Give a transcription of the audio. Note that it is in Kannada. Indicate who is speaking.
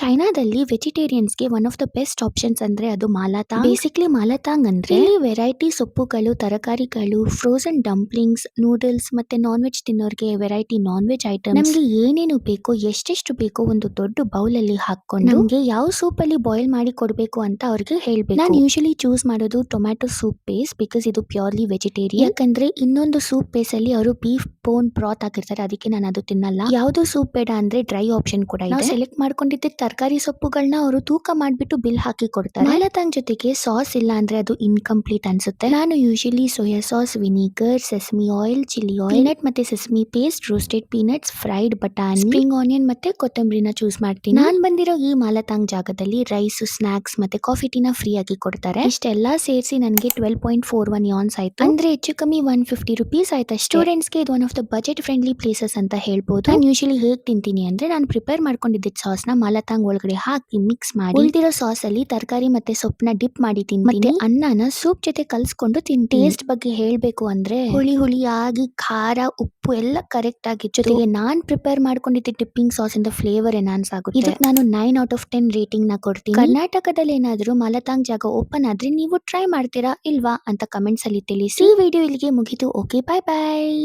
Speaker 1: ಚೈನಾದಲ್ಲಿ ವೆಜಿಟೇರಿಯನ್ಸ್ಗೆ one of the best options ಅಂದ್ರೆ ಅದು ಮಾಲಾತಾಂಗ್ ಬೇಸಿಕ್ಲಿ ಮಾಲಾತಾಂಗ್ ಅಂದ್ರೆ ವೆರೈಟಿ ಸೊಪ್ಪುಗಳು, ತರಕಾರಿಗಳು ಫ್ರೋಸನ್ ಡಂಪ್ಲಿಂಗ್ಸ್ ನೂಡಲ್ಸ್ ಮತ್ತೆ ನಾನ್ ವೆಜ್ ತಿನ್ನೋರ್ಗೆ ವೆರೈಟಿ ನಾನ್ ವೆಜ್ ಐಟಮ್ ನಮ್ಗೆ ಏನೇನು ಬೇಕೋ, ಎಷ್ಟೆಷ್ಟು ಬೇಕೋ ಒಂದು ದೊಡ್ಡ ಬೌಲ್ ಅಲ್ಲಿ ಹಾಕೊಂಡು ನಮ್ಗೆ ಯಾವ ಸೂಪ್ ಅಲ್ಲಿ ಬಾಯ್ಲ್ ಮಾಡಿ ಕೊಡ್ಬೇಕು ಅಂತ ಅವ್ರಿಗೆ ಹೇಳ್ಬೇಕು. ನಾನು ಯೂಶಲಿ ಚೂಸ್ ಮಾಡೋದು ಟೊಮ್ಯಾಟೊ ಸೂಪ್ ಬೇಸ್ ಬಿಕಾಸ್ ಇದು ಪ್ಯೂರ್ಲಿ ವೆಜಿಟೇರಿಯನ್ ಯಾಕಂದ್ರೆ ಇನ್ನೊಂದು ಸೂಪ್ ಬೇಸ್ ಅಲ್ಲಿ ಅವರು ಬೀಫ್ ಬೋನ್ ಬ್ರಾತ್ ಹಾಕಿರ್ತಾರೆ, ಅದಕ್ಕೆ ನಾನು ಅದು ತಿನ್ನಲ್ಲ. ಯಾವ್ದು ಸೂಪ್ ಬೇಡ ಅಂದ್ರೆ ಡ್ರೈ ಆಪ್ಷನ್ ಕೂಡ ಇದೆ. ಸೆಲೆಕ್ಟ್ ಮಾಡ್ಕೊಂಡಿದ್ದ ತರಕಾರಿ ಸೊಪ್ಪುಗಳನ್ನ ಅವರು ತೂಕ ಮಾಡಿಬಿಟ್ಟು ಬಿಲ್ ಹಾಕಿ ಕೊಡ್ತಾರೆ. ಮಾಲತಾಂಗ್ ಜೊತೆಗೆ ಸಾಸ್ ಇಲ್ಲ ಅಂದ್ರೆ ಅದು ಇನ್ಕಂಪ್ಲೀಟ್ ಅನ್ಸುತ್ತೆ. ನಾನು usually soya sauce vinegar sesame oil chilli oil nut ಮತ್ತೆ sesame paste roasted peanuts fried ಬಟಾಣಿ ಸ್ಪ್ರಿಂಗ್ ಆನಿಯನ್ ಮತ್ತೆ ಕೊತ್ತಂಬರಿನ ಚೂಸ್ ಮಾಡ್ತೀನಿ. ನಾನು ಬಂದಿರೋ ಈ ಮಾಲತಾಂಗ್ ಜಾಗದಲ್ಲಿ ರೈಸ್ ಸ್ನಾಕ್ಸ್ ಮತ್ತೆ ಕಾಫಿ ಟೀನ ಫ್ರೀ ಆಗಿ ಕೊಡ್ತಾರೆ. ಇಷ್ಟೆಲ್ಲ ಸೇರಿಸಿ ನನಗೆ twelve point four one yuans ಆಯ್ತು. ಅಂದ್ರೆ ಹೆಚ್ಚು ಕಮ್ಮಿ ಒನ್ ಫಿಫ್ಟಿ ರುಪೀಸ್ ಆಯ್ತು ಸ್ಟೂಡೆಂಟ್ಸ್ಗೆ ಇದು one of the budget friendly places ಅಂತ ಹೇಳ್ಬೋದು. ನಾನು ಯೂಶಲಿ ಹೇಗೆ ತಿಂತೀನಿ ಅಂದ್ರೆ ನಾನು ಪ್ರಿಪೇರ್ ಮಾಡ್ಕೊಂಡಿದ್ದ ಸಾಸ್ನ ಮಾಲತಾಂಗ್ ಒಳಗಡೆ ಹಾಕಿ ಮಿಕ್ಸ್ ಮಾಡಿ ಉಳಿದಿರೋ ಸಾಸ್ ಅಲ್ಲಿ ತರಕಾರಿ ಮತ್ತೆ ಸೊಪ್ಪನ್ನ ಡಿಪ್ ಮಾಡಿ ತಿಂತೀನಿ. ಅನ್ನನ ಸೂಪ್ ಜೊತೆ ಕಲ್ಸ್ಕೊಂಡು ತಿನ್ ಟೇಸ್ಟ್ ಬಗ್ಗೆ ಹೇಳ್ಬೇಕು ಅಂದ್ರೆ ಹುಳಿ ಹುಳಿಯಾಗಿ ಖಾರ ಉಪ್ಪು ಎಲ್ಲ ಕರೆಕ್ಟ್ ಆಗಿ ಜೊತೆಗೆ ನಾನ್ ಪ್ರಿಪೇರ್ ಮಾಡ್ಕೊಂಡಿದ್ದ ಡಿಪ್ಪಿಂಗ್ ಸಾಸ್ ಇಂದ ಫ್ಲೇವರ್ ಎನಾನ್ಸ್ ಆಗುತ್ತೆ ಇದಕ್ಕೆ ನಾನು ನೈನ್ ಔಟ್ ಆಫ್ ಟೆನ್ ರೇಟಿಂಗ್ನ ಕೊಡ್ತೀನಿ. ಕರ್ನಾಟಕದಲ್ಲಿ ಏನಾದ್ರೂ ಮಲತಾಂಗ್ ಜಾಗ ಓಪನ್ ಆದ್ರೆ ನೀವು ಟ್ರೈ ಮಾಡ್ತೀರಾ ಇಲ್ವಾ ಅಂತ ಕಮೆಂಟ್ಸ್ ಅಲ್ಲಿ ತಿಳಿಸಿ. ಈ ವಿಡಿಯೋ ಇಲ್ಲಿಗೆ ಮುಗಿತು. ಓಕೆ ಬಾಯ್ ಬಾಯ್